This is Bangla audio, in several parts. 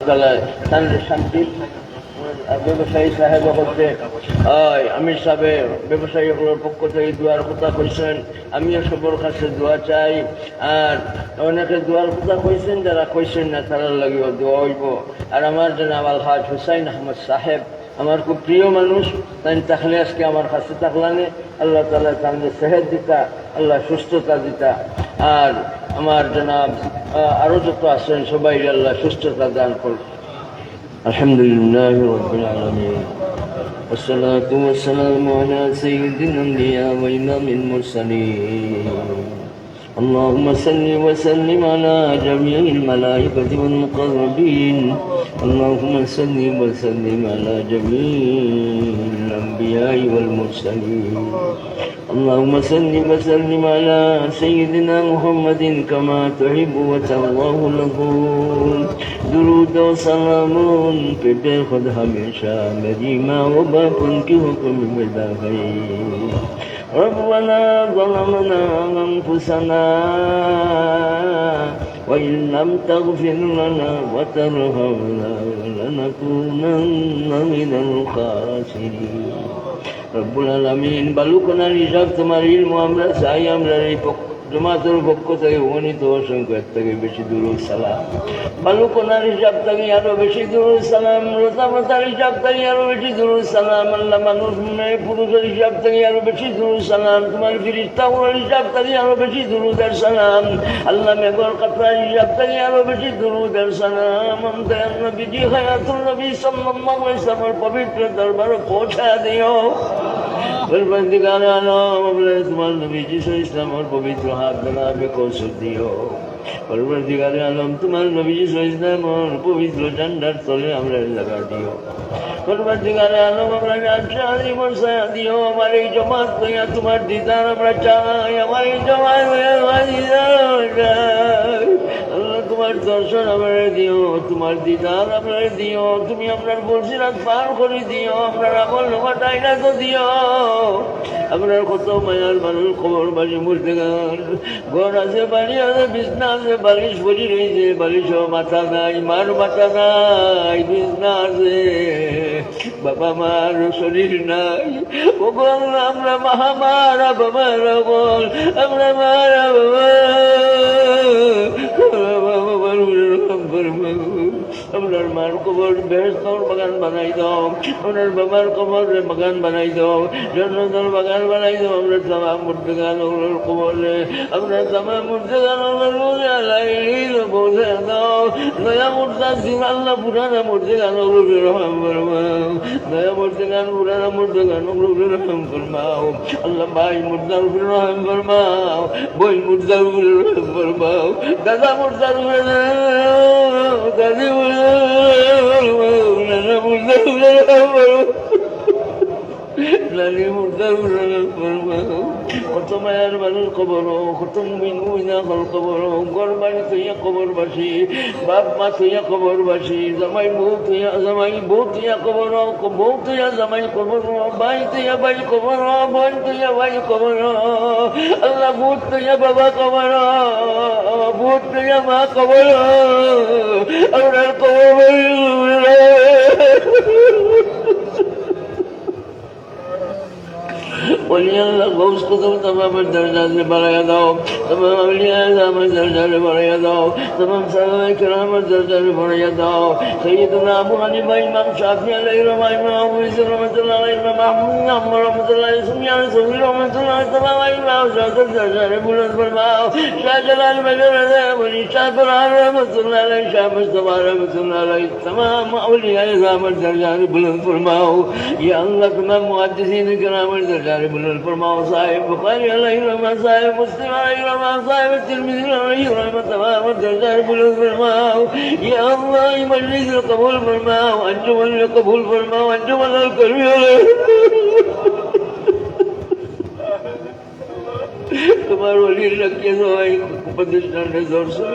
তাহলে তাহলে ব্যবসায়ী পক্ষ থেকে দোয়ার কথা কইছেন, আমিও সবর কাছে দোয়া চাই। আর অনেকে দোয়ার কথা কইছেন, যারা কইছেন না তারা লাগিও দোয়া হইব। আর আমার জনাব আলহাজ হুসাইন আহমদ সাহেব, আমার খুব প্রিয় মানুষ, তাই থাকলে আজকে আমার কাছে থাকলানে, আল্লাহ তালা তাদের সেহেদ দিতা, আল্লাহ সুস্থতা দিতা। আর আমার জনাব আরও যত আছেন সবাই আল্লাহ সুস্থতা দান করুন الحمد لله رب العالمين والصلاة والسلام على سيد الأنبياء وإمام المرسلين اللهم صل وسلم على جميع الملائكة والمقربين اللهم صل وسلم على جميع الأنبياء والمرسلين. اللهم صل وسلم على سيدنا محمد كما تحب وترضاه له. درود وسلام پیٹے خود ہمیشہ مدیمہ و باپن کی ربنا ظلمنا أنفسنا وإن لم تغفر لنا وترحمنا لنكونن من الخاسرين. রব্বুল আলমিন বালুকোনার হিসাব তোমার ইলম, আমরা চাই, আমরা এই পক্ষ জমাতের পক্ষ থেকে উপনীত অসংখ্য থেকে বেশি দূর সালাম। বালুকোনার হিসাব থেকে আরও বেশি দূর সালাম রোজামতার হিসাব থেকে আরও বেশি দূর সালাম, আল্লাহ মানুষ, মেয়ে, পুরুষের হিসাব থেকে আরও বেশি দূর সালাম, তোমার ফিরিস্তাগুলোর হিসাব থেকে আরও বেশি দুরুদের সালাম, আল্লাহ মেঘর কাতরার হিসাব থেকে আরও বেশি দুরুদের সালাম নবীজি, হায়াতুল নবী সাল্লাল্লাহু আলাইহি পবিত্র দরবারে পৌঁছা দিও। পরবর্তীকাল আলম বলে তোমার নবী যিশু ইসলামের পবিত্র হাত বানাবে কৌশল দিও পরবর্তীকাল আলম তোমার নবী যিশু ইসলামের পবিত্র ঝান্ডার তলে আমরা লাগা দিও পরবর্তীকাল আলম আমরা আচারি বর্ষা দিও আমার এই জমাত হইয়া তোমার দিদার আমরা চাই আমার এই জমাত হইয়া দিদার তোমার দর্শন আমরা দিও, তোমার দিদার আমরা দিও, তুমি আপনার বলছিলাম পার করে দিও, আপনার আমল নোমাটাই না তো দিও। আপনার কত মায়ার মানুষ খবর বাড়ি মরতে গান ঘর আছে, বাড়ি আছে, বিছনা আছে, বালিশ বলি রয়েছে বালিশ মাথা নাই, মার মাথা নাই, বিছনা আছে। বাবা মার শরীর নাই। ও বল আমরা মহামারা বাবার বল আমরা মারা বাবা আপনার মার কবর বেহস্তর বাগান বানাই দাও। আপনার বাবার কবর বাগান বানাই দাও। জন্মদল বাগান বানাই দাও। আমরা গান ওগুলোর কবরে আপনার জামা মূর্তি গান ওগুলো বসে দাও নয়া মূর্তা দিন আল্লাহ পুরানা গান ওগুলো রহম ফরমাও নয়া মূর্তি গান পুরানা গান ওগুলো রহম ফরমাও আল্লাহ ভাই মুর্দার উপরে রহম ফরমাও বই মুর্দার উপরে লালি মুর্দার রহম ফরমাও কত মায়ার মানুষ কবর কত মুমিন মুমিনা কল কবর ঘর বাড়ি তুইয়া কবর বাসি বাপ মা তুইয়া কবর বাসি জামাই বউ তুইয়া জামাই বউ তুইয়া কবর বউ তুইয়া জামাই কবর ভাই তুইয়া ভাই কবর বোন তুইয়া ভাই কবর আল্লাহ ভূত তুইয়া বাবা কবর ভূত তুইয়া মা কবর আপনার কবর और यहाँ लगभग उसको कब तब पर दर्जा से बढ़ाया था আমার দরজারে বাড়াইয়া দাও তমাম সাহাবায়ে কেরামের দরজারে বাড়াইয়া দাও সৈয়দুনা আবু হানিফা ইমাম শাফি আলাইহি রহমা ইমাম আবু ইসা রহমাতুল্লাহ আলাইহি ইমাম আহমদ আম্মা রহমাতুল্লাহ সুমিয়ান সবির রহমাতুল্লাহ তমাম ইমাম শাফির দরজারে বুলন্দ ফরমাও শাহজালাল মেজরাদে বলি শাহপুরান রহমাতুল্লাহ আলাইহি শাহ মুস্তাফা রহমাতুল্লাহ আলাইহি তমাম আউলিয়া আমার দরজারে বুলন্দ ফরমাও ইয়া আল্লাহ তমাম মুহাদ্দিসিন কেরামের দরজারে বুলন্দ ফরমাও সাহেব বুখারী আলাইহি রহমা সাহেব মুসলিম আলাইহি مع صاحب الترمذي عليه رحمة الله والجزائر بلوغ فرماه يا الله مجلس قبول فرماه أنتم اللي قبول فرماه أنتم الكريم তোমার অলির রাখিয়ে সবাই প্রতিষ্ঠানে ধরছে।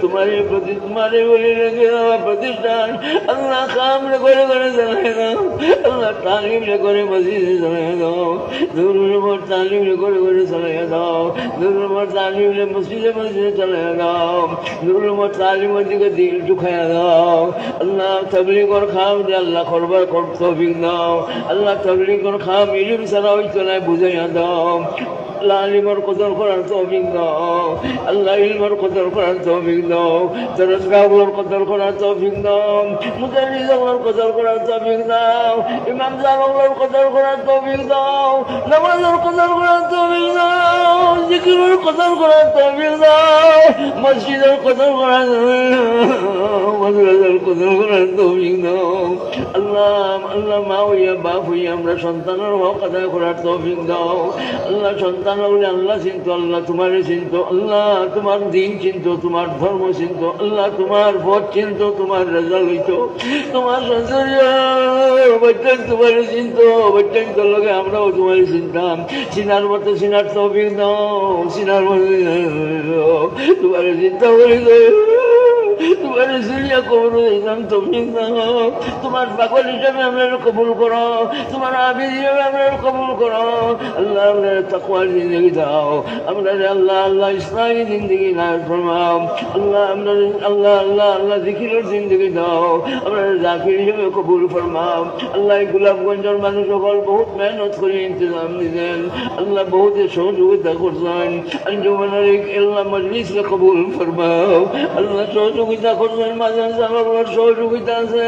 তোমার এই প্রতি তোমার এই রেখে দেওয়া প্রতিষ্ঠান। আল্লাহ কামড়ে করে করে চালাই দাও। আল্লাহ তালিমে করে মসজিদে চালাই দাও। দুর্গের উপর তালিমে করে করে চালাই দাও। দুর্গের উপর তালিমে মসজিদে মসজিদে চালাই দাও। দুর্গের উপর তালিমের দিকে দিল ঢুকাইয়া দাও। আল্লাহ তবলিগর খাম যে আল্লাহ করবার তৌফিক দাও। আল্লাহ তবলিগর খাম ইলিম ছাড়া হইতো না, বুঝাইয়া দাও। আল্লাহ আলিমর কদর করার তৌফিক দাও। আল্লাহ ইলমর কদর করার তৌফিক দাও। দরজগাহগুলোর কদর করার তৌফিক দাও। মুজাহিদগুলোর কদর করার তৌফিক দাও। ইমাম সাহেবগুলোর কদর করার তৌফিক দাও। নামাজের কদর করার তৌফিক দাও। জিকিরের কদর করার তৌফিক দাও। মসজিদের কদর করার মাদ্রাসার কদর করার তৌফিক দাও। আল্লাহ আল্লাহ মা হইয়া, বাপ হইয়া আমরা সন্তানের হক আদায় করার তৌফিক দাও। আল্লাহ সন্তান হলে আল্লাহ চিন্ত, আল্লাহ তোমারে চিন্ত, আল্লাহ তোমার দিন চিন্ত, তোমার ধর্ম চিন্ত, আল্লাহ তোমার পথ চিন্ত, তোমার রেজাল্ট হইত তোমার বাচ্চান তোমার চিন্ত তোর লগে আমরাও তোমার চিনতাম। চিনার মতো চিনার তৌফিক দাও, চিনার মতো তোমার চিন্তা করি তোমার সিরিয়া কবর দিলাম তুমি তোমার পাগল হিসাবে আমরা কবুল করো। তোমার আবি হিসাবে আমরা কবুল করো। আল্লাহ আমরা তাকুয়ার জিন্দগি দাও। আমরা আল্লাহ আল্লাহ ইসলামী জিন্দগি না ফরমাও। আল্লাহ আমরা আল্লাহ আল্লাহ আল্লাহ জিকিরের জিন্দগি দাও। আমরা জাকির কবুল ফরমাও। আল্লাহ গোলাপগঞ্জের মানুষ সকল বহুত মেহনত করে ইন্তজাম দিলেন। আল্লাহ বহুত সহযোগিতা করছেন। আঞ্জুমানের মজলিসকে কবুল ফরমাও। আল্লাহ সহযোগিতা করছেন মাঝে সাহেবের সহযোগিতা আছে।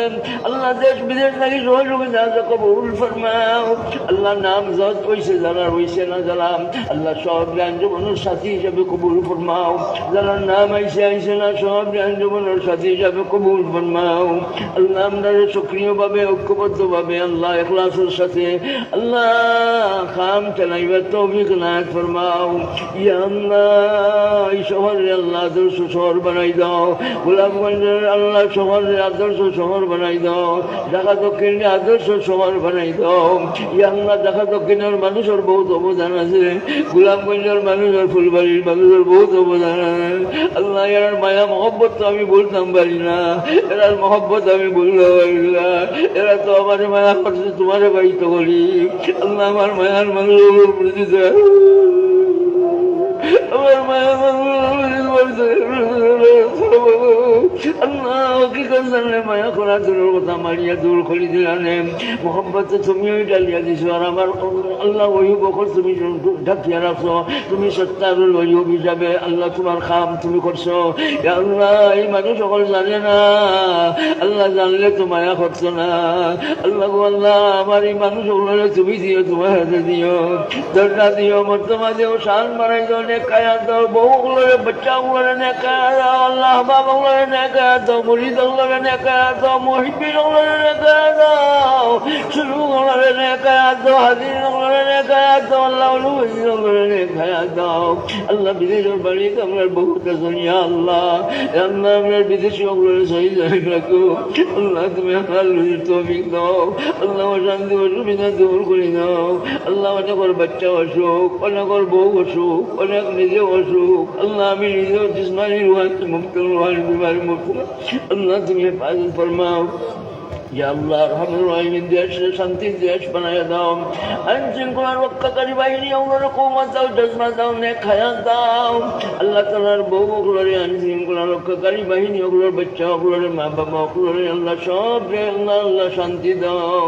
আল্লাহ দেশ, বিদেশ নাকি সহযোগিতা আছে কবুল ফরমাও। আল্লাহ নাম জজ হয়েছে যারা হয়েছে না যারা। আল্লাহ সব আঞ্জুমানের সাথী হিসাবে কবুল ফরমাও। যারা নাম আইসে আইসে না, সব আঞ্জুমানের সাথী হিসাবে কবুল ফরমাও। আল্লাহ আমরা সক্রিয়ভাবে, ঐক্যবদ্ধভাবে, আল্লাহ এখলাসের সাথে, আল্লাহ খাম চালাইবার তৌফিক নায়ক ফরমাও। ইয়া আল্লাহ, এই শহরে আল্লাহ আদর্শ শহর বানাই দাও। গোলাপগঞ্জের আল্লাহ শহরে আদর্শ শহর বানাই দাও। ঢাকা দক্ষিণে আদর্শ শহর বানাই দাও। ইয়া আল্লাহ ঢাকা দক্ষিণের মানুষের বহুত অবদান আছে। গোলাপগঞ্জের মানুষের, ফুলবাড়ির মানুষের বহুত অবদান আছে। আল্লাহ এর মায়া, মহব্বত তো আমি বলতাম পারি না। এরার মহব্বত আমি বলতে পারি না। এরা তো আমার মায়া করছে তোমারে বাড়িতে করি। আল্লাহ, আমার মায়ার প্রতি আমার মায়া আল্লাহ হকিকত জানলে মায়া করা দূরের কথা মারিয়া দূর আমার আল্লাহ ওই তুমি ঢাকিয়া তুমি সত্তারুল আল্লাহ তোমার খাম তুমি করছ। আল্লাহ, এই মানুষ সকল জানে না। আল্লাহ জানলে তো মায়া করছ না। আল্লাহ আল্লাহ, আমার এই মানুষ ওগুলো তুমি দিও, তোমার হাতে দিও। দরজা দিও, মর্তমা দিও, শান মারাই দিও, নেকায়া দাও। বউগুলোরে বাচ্চাগুলোরে নেকায়া দাও। আল্লাহ বাবাগুলোরে নেকায়া দাও। দুনিয়া আল্লাহ আল্লাহ আমরা বিদেশি ওগুলোরে সহি রাখো আল্লাহ, তুমি আমার রুজির তৌফিক দাও। আল্লাহ শান্তি অসুবিধা দূর করে দাও। আল্লাহ অনেকর বাচ্চা অসুখ অনেকর বউ অসুখ অনেক নিজে অসুখ। আল্লাহ, আমি নিজেও মুক্ত রুহানি বিমারি তুমি হেফাজত ফরমাও। ইয়া আল্লাহ রহমান রহিমিন, দেশে শান্তির দেশ বানায় দাও। আইন শৃঙ্খলার রক্ষাকারী বাহিনী ওগুলোর কৌমা দাও জজমা দাও নে খায়া দাও। আল্লাহ তালার বউ ওগুলোর আইন শৃঙ্খলা রক্ষাকারী বাহিনী ওগুলোর বাচ্চা ওগুলোর মা বাবা ওগুলোর আল্লাহ, সব রে আল্লাহ আল্লাহ শান্তি দাও।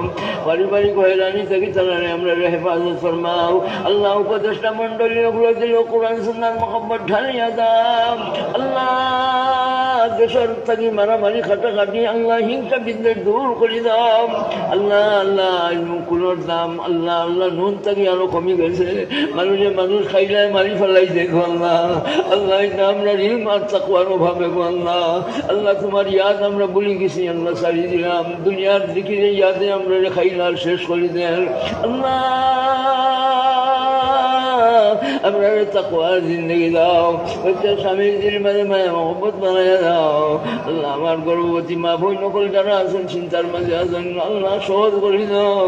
পারিবারিক হয়রানি থেকে তারা আমরা হেফাজত ফরমাও। আল্লাহ উপদেষ্টা মন্ডলী ওগুলো দিল কোরআন সুন্নার মোহাম্মদ ঢালিয়া দাও। আল্লাহ দেশের থাকি মারামারি খাটাখাটি, আল্লাহ হিংসা বিদ্বেষ দূর করে দাও আল্লাহ আল্লাহ কুলোর দাম। আল্লাহ আল্লাহ, নুন থাকি আরও কমে গেছে। মানুষে মানুষ খাইলে মারি ফেলাই দেখো আল্লাহ। আল্লাহ এটা আমরা রিল মার তাকুয়ার অভাবে গো আল্লাহ। আল্লাহ, তোমার ইয়াদ আমরা বলি গেছি, আল্লাহ, সারি দিলাম। দুনিয়ার দিকে ইয়াদে আমরা খাইলার শেষ করে দেন। আল্লাহ আমরা তাকওয়ার জিন্দগি দাও হচ্ছে স্বামীর দিল মাঝে মাঝে মহব্বত বানাইয়া দাও আল্লাহ আমার গর্ভবতী মা বই নকল যারা আছেন চিন্তার মাঝে আছেন আল্লাহ সহজ করে দাও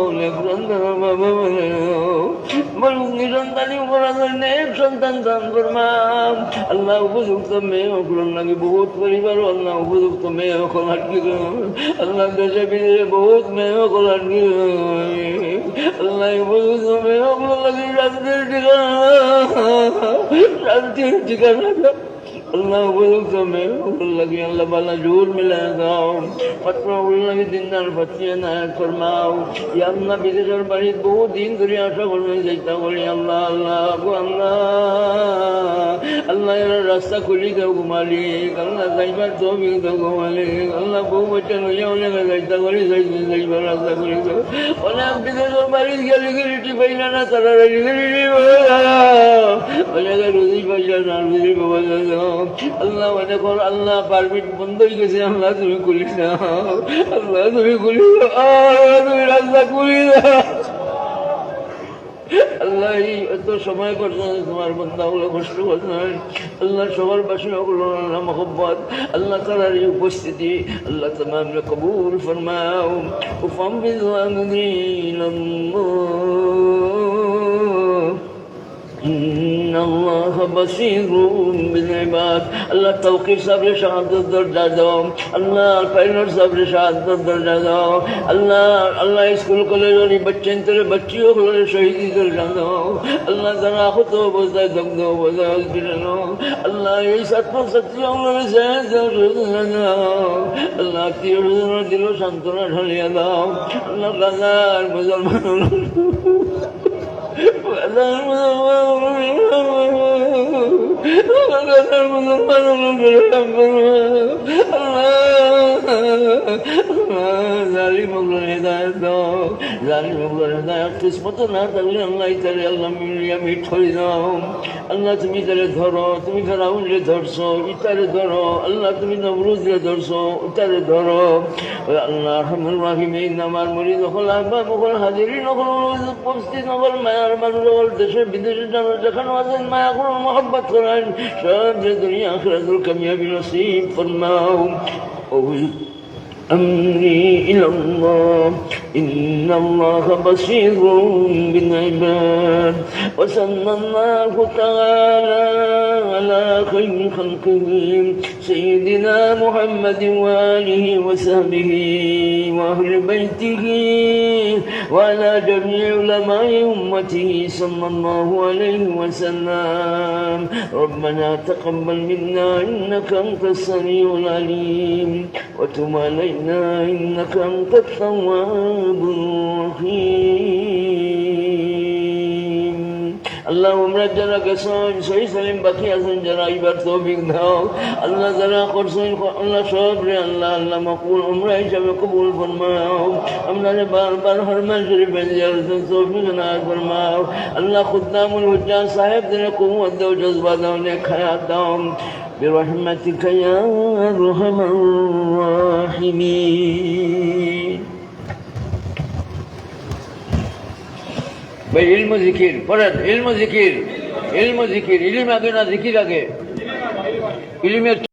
বলুন নিরন্তানি উপর আছেন নেক সন্তান দান ফরমাম আল্লাহ উপযুক্ত মেয়ে অকলন লাগে বহুত পরিবার আল্লাহ উপযুক্ত মেয়ে অকল আটকে আল্লাহ দেশে বিদেশে বহুত মেয়ে অকল আটকে আল্লাহ উপযুক্ত মেয়ে অকল লাগে শান্তির ঠিকানা শান্তির ঠিকানা আল্লাহ উপযুক্ত মেয়ে অকল লাগে, আল্লাহ বালা জোর মিলা দাও। পত্র অকল লাগে দিনদার পাঠিয়ে না ফরমাও ইয়া আল্লাহ, বিদেশের বাড়ির বহু দিন ধরে আশা করবেন যাইতা বলি আল্লাহ আল্লাহ গো আল্লাহ। আল্লাহ এরা রাস্তা খুলি দাও গো মালিক, আল্লাহ যাইবার তো দাও গো মালিক। আল্লাহ বউ বাচ্চা লইয়া অনেক যাইতা করি যাইবার রাস্তা খুলি দাও। অনেক বিদেশের বাড়ির গেলে গেলে টিপাই না তারা রেডি গেলি অনেক রুজি পয়সা না, রুজি বাবা দাও। আল্লাহ অনেক আল্লাহ পারমিট বন্ধ হয়ে গেছে, আল্লাহ তুমি খুলি দাও আল্লাহ তুমি আল্লাহ তুমি রাস্তা খুলি দাও আল্লাহ, এই এত সময় করছে তোমার বন্ধাগুলো কষ্ট করছে আল্লাহ, সবার বাসী হলো আল্লাহ মোহব্বত। আল্লাহ তালার এই উপস্থিতি, আল্লাহ তোমার কবুল ফরমাও। উফাম বিদ্দিন আল্লাহ বাসিরুম বিল ইবাদ আল্লাহ তৌকির সাবরে শাহাদত দরজা দাও। আল্লাহ পাইনর সাবরে শাহাদত দরজা দাও। আল্লাহ আল্লাহ স্কুল কলেজ ওলি বাচ্চেন তোরে বাচ্চিও কলেজ শহীদি দরজা দাও। আল্লাহ যারা আহত অবস্থায় দগ্ধ অবস্থায় হসপিটাল আল্লাহ এই ছাত্র ছাত্রী আমাদের জায়গা দাও আল্লাহ আত্মীয় দিল সান্ত্বনা ঢালিয়া দাও। আল্লাহ গাজার মুসলমান Allah কিসমত না থাকলে আল্লাহ তারে আল্লাহ মিলিয়া মিট হয়ে যাও আল্লাহ তুমি তারে ধরো তুমি ফেরাউনরে ধরছো ইতারে ধরো আল্লাহ তুমি নবরুজরে ধরছো ইতারে ধরো আল্লাহ রাহিমিন আমার মরি নকল আহবা নকল হাজিরি নকল উপস্থিত নকল মায়ার মানুষ নকল দেশে বিদেশে জানো যেখানে আছেন মায়া করুন মহব্বত করেন সব যে দুনিয়া আখরাতুল কামিয়াবি নসিব ফরমাও أمري إلى الله إن الله بصير بالعباد وصلى الله تعالى على خير خلقه سيدنا محمد وآله وصحبه وأهل بيته وعلى جميع علماء أمته صلى الله عليه وسلم. ربنا تقبل منا إنك أنت السميع العليم وتب علينا إنك أنت التواب الرحيم আল্লাহ উমরা যারা গেছেন সহি সালিম বাকি আছেন যারা এবার তৌফিক দাও আল্লাহ যারা করছেন আল্লাহ সব রে আল্লাহ আল্লাহ মকবুল উমরা হিসাবে কবুল ফরমাও আমরা রে বারবার হরমান শরীফে জিয়ারতের তৌফিক না ফরমাও আল্লাহ খুদ্দামুল হুজ্জা সাহেব দিনে কুমত দাও জজবা দাও নে খায়াত দাও برحمتك يا أرحم الراحمين ভাই ইলম জিকির পড়েন ইলম জিকির ইলম জিকির ইলিম আগে না জিকির আগে ইলিমের